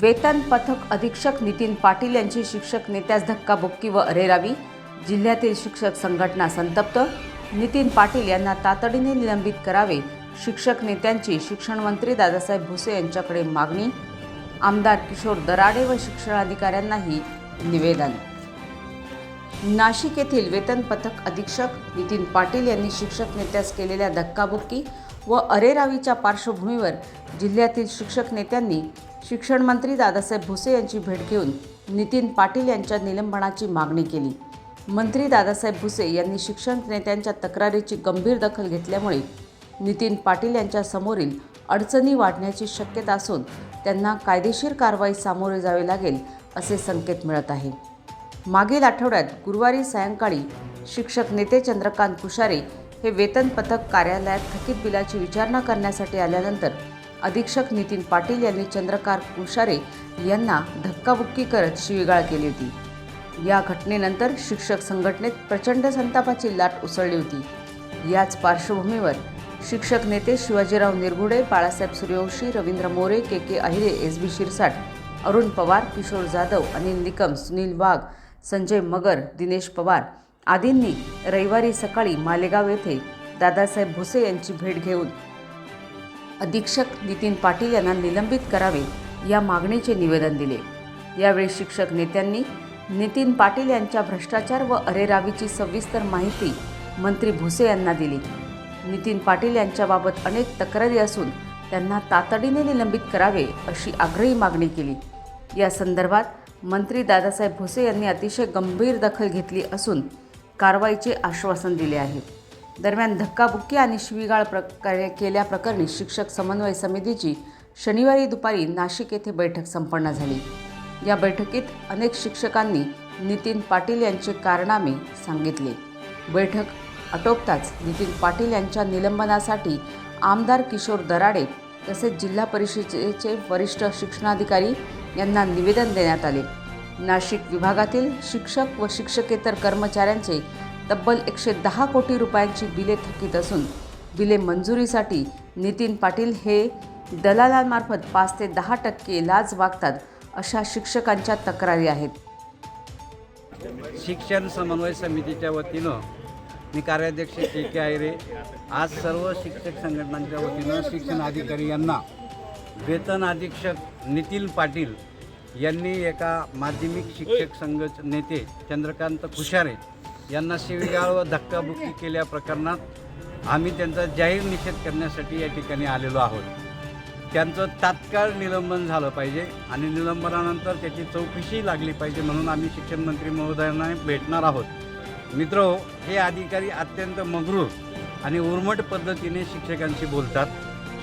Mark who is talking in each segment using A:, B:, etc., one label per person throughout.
A: वेतन पथक अधीक्षक नितीन पाटील यांची शिक्षक नेत्यास धक्काबुक्की व अरेरावी. जिल्ह्यातील शिक्षक संघटना संतप्त. नितीन पाटील यांना तातडीने निलंबित करावे. शिक्षक नेत्यांची शिक्षणमंत्री दादासाहेब भुसे यांच्याकडे मागणी. आमदार किशोर दराडे व शिक्षणाधिकाऱ्यांनाही निवेदन. नाशिक येथील वेतन पथक अधीक्षक नितीन पाटील यांनी शिक्षक नेत्यास केलेल्या धक्काबुक्की व अरेरावीच्या पार्श्वभूमीवर जिल्ह्यातील शिक्षक नेत्यांनी शिक्षण मंत्री दादासाहेब भुसे यांची भेट घेऊन नितीन पाटील यांच्या निलंबनाची मागणी केली. मंत्री दादासाहेब भुसे यांनी शिक्षण नेत्यांच्या तक्रारीची गंभीर दखल घेतल्यामुळे नितीन पाटील यांच्या समोरील अडचणी वाढण्याची शक्यता असून त्यांना कायदेशीर कारवाई सामोरे जावे लागेल असे संकेत मिळत आहे. मागील आठवड्यात गुरुवारी सायंकाळी शिक्षक नेते चंद्रकांत कुशारे हे वेतन पथक कार्यालयात थकीत बिलाची विचारणा करण्यासाठी आल्यानंतर अधीक्षक नितीन पाटील यांनी चंद्रकार कुशारे यांना धक्काबुक्की करत शिवीगाळ केली होती. या घटनेनंतर शिक्षक संघटनेत प्रचंड संतापाची लाट उसळली होती. याच पार्श्वभूमीवर शिक्षक नेते Shivajirao Nirgude Balasaheb Suryavanshi Ravindra More K K Ahire S B Shirsat Arun Pawar Kishor Jadhav Anil Nikam Sunil Wagh Sanjay Magar Dinesh Pawar आदींनी रविवारी सकाळी मालेगाव येथे दादासाहेब भुसे यांची भेट घेऊन अधीक्षक नितीन पाटील यांना निलंबित करावे या मागणीचे निवेदन दिले. यावेळी शिक्षक नेत्यांनी नितीन पाटील यांच्या भ्रष्टाचार व अरेरावीची सविस्तर माहिती मंत्री भुसे यांना दिली. नितीन पाटील यांच्याबाबत अनेक तक्रारी असून त्यांना तातडीने निलंबित करावे अशी आग्रही मागणी केली. या संदर्भात मंत्री दादासाहेब भुसे यांनी अतिशय गंभीर दखल घेतली असून कारवाईचे आश्वासन दिले आहे. दरम्यान धक्काबुक्की आणि शिवीगाळ प्रकारे केल्याप्रकरणी शिक्षक समन्वय समितीची शनिवारी दुपारी नाशिक येथे बैठक संपन्न झाली. या बैठकीत अनेक शिक्षकांनी नितीन पाटील यांचे कारनामे सांगितले. बैठक आटोपताच नितीन पाटील यांच्या निलंबनासाठी आमदार किशोर दराडे तसेच जिल्हा परिषदेचे वरिष्ठ शिक्षणाधिकारी यांना निवेदन देण्यात आले. नाशिक विभागातील शिक्षक व शिक्षकेतर कर्मचाऱ्यांचे तब्बल एकशे दहा कोटी रुपयांची बिले थकीत असून बिले मंजुरीसाठी नितीन पाटील हे दलालांमार्फत पाच ते दहा टक्के लाच वागतात अशा शिक्षकांच्या तक्रारी आहेत.
B: शिक्षण समन्वय समितीच्या वतीनं मी कार्याध्यक्ष के के आयरे आज सर्व शिक्षक संघटनांच्या वतीनं शिक्षण अधिकारी यांना वेतन अधीक्षक नितीन पाटील यांनी एका माध्यमिक शिक्षक संघ नेते चंद्रकांत खुशारे यांना शिवीगाळ व धक्काबुक्की केल्या प्रकरणात आम्ही त्यांचा जाहीर निषेध करण्यासाठी या ठिकाणी आलेलो आहोत. त्यांचं तात्काळ निलंबन झालं पाहिजे आणि निलंबनानंतर त्याची चौकशी लागली पाहिजे म्हणून आम्ही शिक्षण मंत्री महोदयांना भेटणार आहोत. मित्र हे अधिकारी अत्यंत मगरूर आणि उर्मट पद्धतीने शिक्षकांशी बोलतात.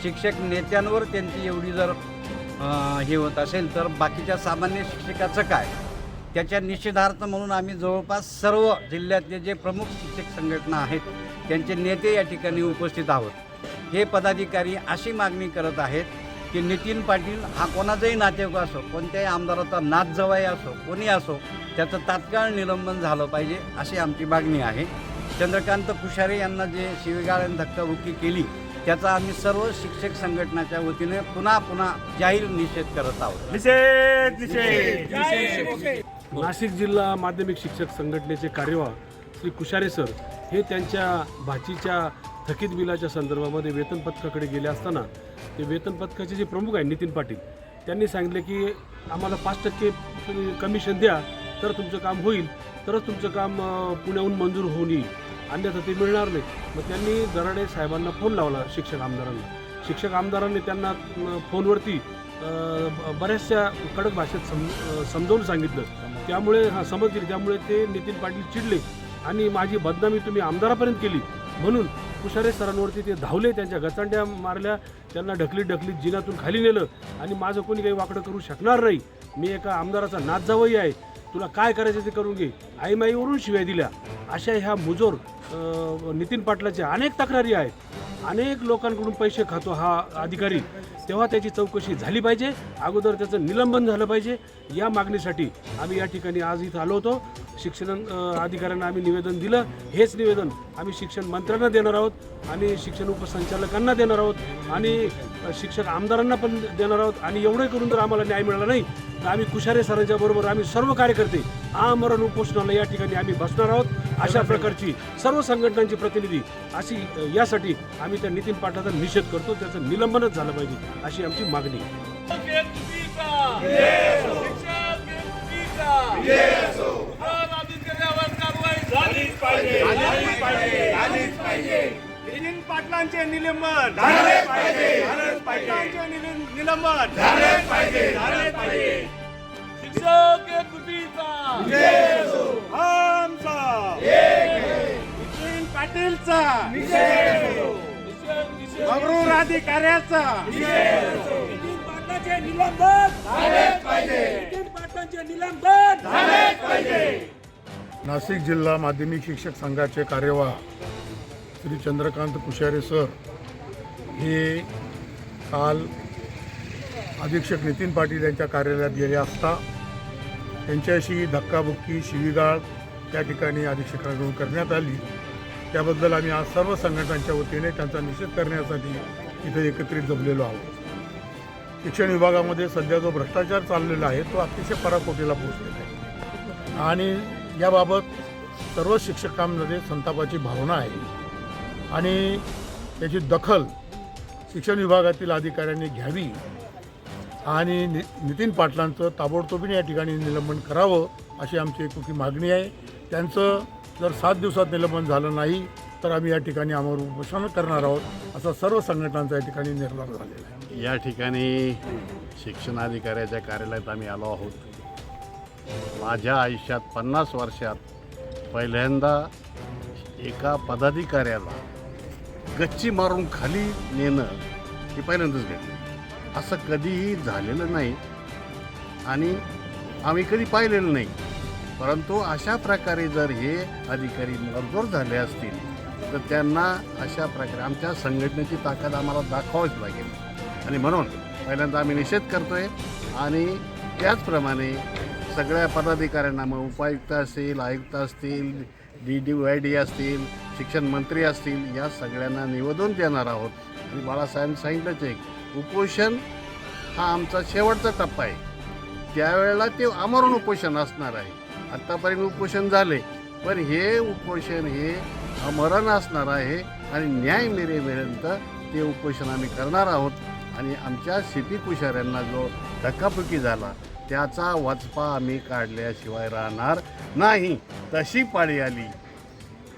B: शिक्षक नेत्यांवर त्यांची एवढी जर हे होत असेल तर बाकीच्या सामान्य शिक्षकाचं काय? त्याच्या निषेधार्थ म्हणून आम्ही जवळपास सर्व जिल्ह्यातले जे प्रमुख शिक्षक संघटना आहेत त्यांचे नेते या ठिकाणी उपस्थित आहोत. हे पदाधिकारी अशी मागणी करत आहेत की नितीन पाटील हा कोणाचाही नातेवाईक असो कोणत्याही आमदाराचा नात जवाई असो कोणी असो त्याचं तात्काळ निलंबन झालं पाहिजे अशी आमची मागणी आहे. चंद्रकांत कुशारे यांना जे शिवीगाळ आणि धक्काबुक्की केली त्याचा आम्ही सर्व शिक्षक संघटनाच्या वतीने पुन्हा पुन्हा जाहीर निषेध करत आहोत.
C: निषेध निषेध. नाशिक जिल्हा माध्यमिक शिक्षक संघटनेचे कार्यवाह श्री कुशारे सर हे त्यांच्या भाचीच्या थकीत बिलाच्या संदर्भामध्ये वेतन पथकाकडे गेले असताना ते वेतन पथकाचे जे प्रमुख आहे नितीन पाटील त्यांनी सांगितले की आम्हाला पाच टक्के कमिशन द्या तर तुमचं काम होईल तरच तुमचं काम पुण्याहून मंजूर होऊन येईल. अन्यथा ते मिळणार नाही. मग त्यांनी दराडे साहेबांना फोन लावला शिक्षक आमदारांना. शिक्षक आमदारांनी त्यांना फोनवरती बऱ्याचशा कडक भाषेत सम समजावून सांगितलं. त्यामुळे हा समजतील त्यामुळे ते नितीन पाटील चिडले आणि माझी बदनामी तुम्ही आमदारापर्यंत केली. म्हणून कुशारे सरांवरती ते धावले त्यांच्या गचांड्या मारल्या त्यांना ढकलीत ढकलीत जिनातून खाली नेलं आणि माझं कोणी काही वाकडं करू शकणार नाही. मी एका आमदाराचा नाच जावही आहे. तुला काय करायचं ते करून घे. आईमाईवरून शिव्या दिल्या. अशा ह्या मुजोर नितीन पाटलाच्या अनेक तक्रारी आहेत. अनेक लोकांकडून पैसे खातो हा अधिकारी. तेव्हा त्याची चौकशी झाली पाहिजे. अगोदर त्याचं निलंबन झालं पाहिजे. या मागणीसाठी आम्ही या ठिकाणी आज इथं आलो होतो. शिक्षण अधिकाऱ्यांना आम्ही निवेदन दिलं. हेच निवेदन आम्ही शिक्षण मंत्र्यांना देणार आहोत आणि शिक्षण उपसंचालकांना देणार आहोत आणि शिक्षक आमदारांना पण देणार आहोत. आणि एवढं करून जर आम्हाला न्याय मिळाला नाही तर आम्ही कुशारे सरांच्या बरोबर आम्ही सर्व कार्यकर्ते आमरण उपोषणाला या ठिकाणी आम्ही बसणार आहोत. अशा प्रकारची सर्व संघटनांची प्रतिनिधी अशी यासाठी आम्ही त्या नितीन पाटलाचा निषेध करतो त्याचं निलंबनच झालं पाहिजे अशी आमची मागणी
D: नितीन पाटलांचे निलंबन. झाले पाहिजे पाटलांचे निलंबन. झाले पाहिजे झाले पाहिजे शिक्षक आमचा. पाटीलचा. मगरूर अधिकाऱ्याचा. नितीन पाटलाचे निलंबन. पाटलांचे निलंबन. झाले पाहिजे.
E: नाशिक जिल्हा माध्यमिक शिक्षक संघाचे कार्यवाह श्री चंद्रकांत कुशारे सर हे काल अधीक्षक नितीन पाटील यांच्या कार्यालयात गेले असता त्यांच्याशी धक्काबुक्की शिवीगाळ त्या ठिकाणी अधीक्षकांकडून करण्यात आली. त्याबद्दल आम्ही आज सर्व संघटनांच्या वतीने त्यांचा निषेध करण्यासाठी इथे एकत्रित जमलेलो आहोत. शिक्षण विभागामध्ये सध्या जो भ्रष्टाचार चाललेला आहे तो अतिशय पराकोटीला पोहोचलेला आहे. आणि याबाबत सर्व शिक्षकांमध्ये संतापाची भावना आहे. आणि त्याची दखल शिक्षण विभागातील अधिकाऱ्यांनी घ्यावी आणि नि नितीन पाटलांचं ताबडतोबीने या ठिकाणी निलंबन करावं अशी आमची एकुकी मागणी आहे. त्यांचं जर सात दिवसात निलंबन झालं नाही तर आम्ही या ठिकाणी आम्हावर उपोषण करणार आहोत असा सर्व संघटनांचा या ठिकाणी निर्धार झालेला आहे.
F: या ठिकाणी शिक्षणाधिकाऱ्याच्या कार्यालयात आम्ही आलो आहोत. माझ्या आयुष्यात पन्नास वर्षात पहिल्यांदा एका पदाधिकाऱ्याला गच्ची मारून खाली नेणं हे पहिल्यांदाच घडलं. असं कधीही झालेलं नाही आणि आम्ही कधी पाहिलेलं नाही. परंतु अशा प्रकारे जर हे अधिकारी मजदूर झाले असतील तर त्यांना अशा प्रकारे आमच्या संघटनेची ताकद आम्हाला दाखवावीच लागेल. आणि म्हणून पहिल्यांदा आम्ही निषेध करतोय आणि त्याचप्रमाणे सगळ्या पदाधिकाऱ्यांना मग उपायुक्त असतील आयुक्त असतील डी डी वाय डी असतील शिक्षण मंत्री असतील या सगळ्यांना निवेदन देणार आहोत. आणि बाळासाहेब सांगितलंच आहे उपोषण हा आमचा शेवटचा टप्पा आहे. त्यावेळेला ते आमरण उपोषण असणार आहे. आत्तापर्यंत उपोषण झाले. पण हे उपोषण हे अमरण असणार आहे आणि न्याय मिळेपर्यंत ते उपोषण आम्ही करणार आहोत. आणि आमच्या सिपी कुशाऱ्यांना जो धक्कापुकी झाला त्याचा वचपा आम्ही काढल्याशिवाय राहणार नाही. तशी पाळी आली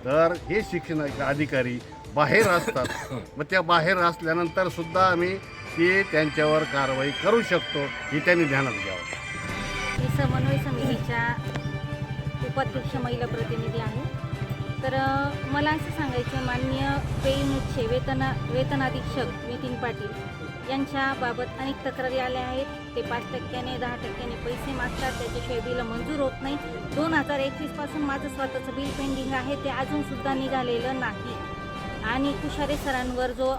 F: तर हे शिक्षण अधिकारी बाहेर असतात. मग त्या बाहेर असल्यानंतर सुद्धा आम्ही ते त्यांच्यावर कारवाई करू शकतो हे त्यांनी ध्यानात घ्यावं.
G: समन्वय समितीच्या उपाध्यक्ष महिला प्रतिनिधी आहे. तर मला असं सांगायचं माननीय पेईनुच्छे वेतना वेतनाधीक्षक नितीन पाटील यांच्याबाबत अनेक तक्रारी आल्या आहेत. ते पाच टक्क्याने दहा टक्क्याने पैसे मागतात. त्याच्याशिवाय बिल मंजूर होत नाही. दोन हजार एकवीसपासून माझं स्वतःचं बिल पेंडिंग आहे. ते अजूनसुद्धा निघालेलं नाही. आणि तुषारे सरांवर जो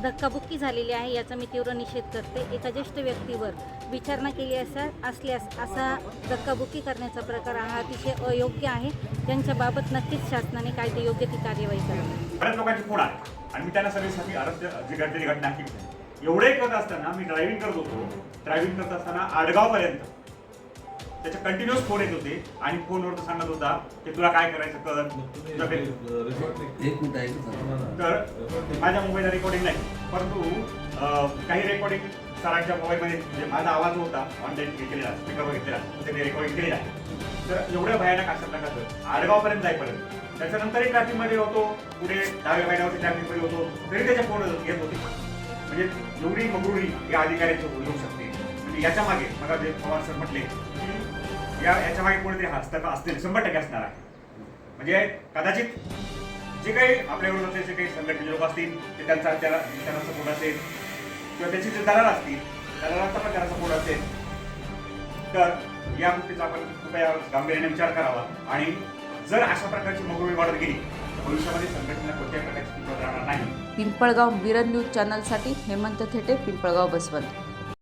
G: धक्काबुक्की झालेली आहे याचा मी तीव्र निषेध करते. एका ज्येष्ठ व्यक्तीवर विचारणा केली असा असल्यास असा धक्काबुक्की करण्याचा प्रकार हा अतिशय अयोग्य आहे. त्यांच्याबाबत नक्कीच शासनाने कायदे योग्य ती कार्यवाही करावी.
H: बऱ्याच लोकांची फोन आहे. आणि मी त्यांना सर्व्हिससाठी अर्ज जी घडलेली घटना एवढे करत असताना मी ड्रायव्हिंग करत होतो. ड्रायव्हिंग करत असताना आडगावपर्यंत त्याचे कंटिन्युअस फोन येत होते. आणि फोनवर तो सांगत होता की तुला काय करायचं कर. तर माझ्या मोबाईलला रेकॉर्डिंग नाही. परंतु काही रेकॉर्डिंग सरांच्या मोबाईलमध्ये म्हणजे माझा आवाज होता ऑनलाईन केलेला स्पीकरवर घेतलेला तो त्यांनी रेकॉर्डिंग केलेला. आहे तर एवढ्या भयानक अशा प्रकारचं आडगावपर्यंत जाईपर्यंत. त्याच्यानंतरही ट्रॅफिकमध्ये होतो. पुढे दहाव्या महिन्यावरती ट्रॅफिकमध्ये होतो. तरी त्याच्या फोन येत होते. म्हणजे एवढी मगरुरी या अधिकाऱ्यांची येऊ शकते. याच्या मागे मला जे पवार सर म्हटले की या याच्या मागे कोणीतरी हस्तक असतील शंभर टक्के असणार आहे. म्हणजे कदाचित जे काही आपल्या विरोधातले जे काही संघटनेचे लोक असतील ते त्यांचा त्याला त्यांना सपोर्ट असेल किंवा त्याचे जे दलाल असतील दलालांचा पण त्यांना सपोर्ट असेल तर या गोष्टीचा आपण कृपया गांभीर्याने विचार करावा. आणि जर अशा प्रकारची मगोळी वाढत गेली भविष्यामध्ये संघटनेला कोणत्याही प्रकारची किंमत राहणार नाही.
A: पिंपळगाव मिरर न्यूज चॅनलसाठी हेमंत थेटे पिंपळगाव बसवंत.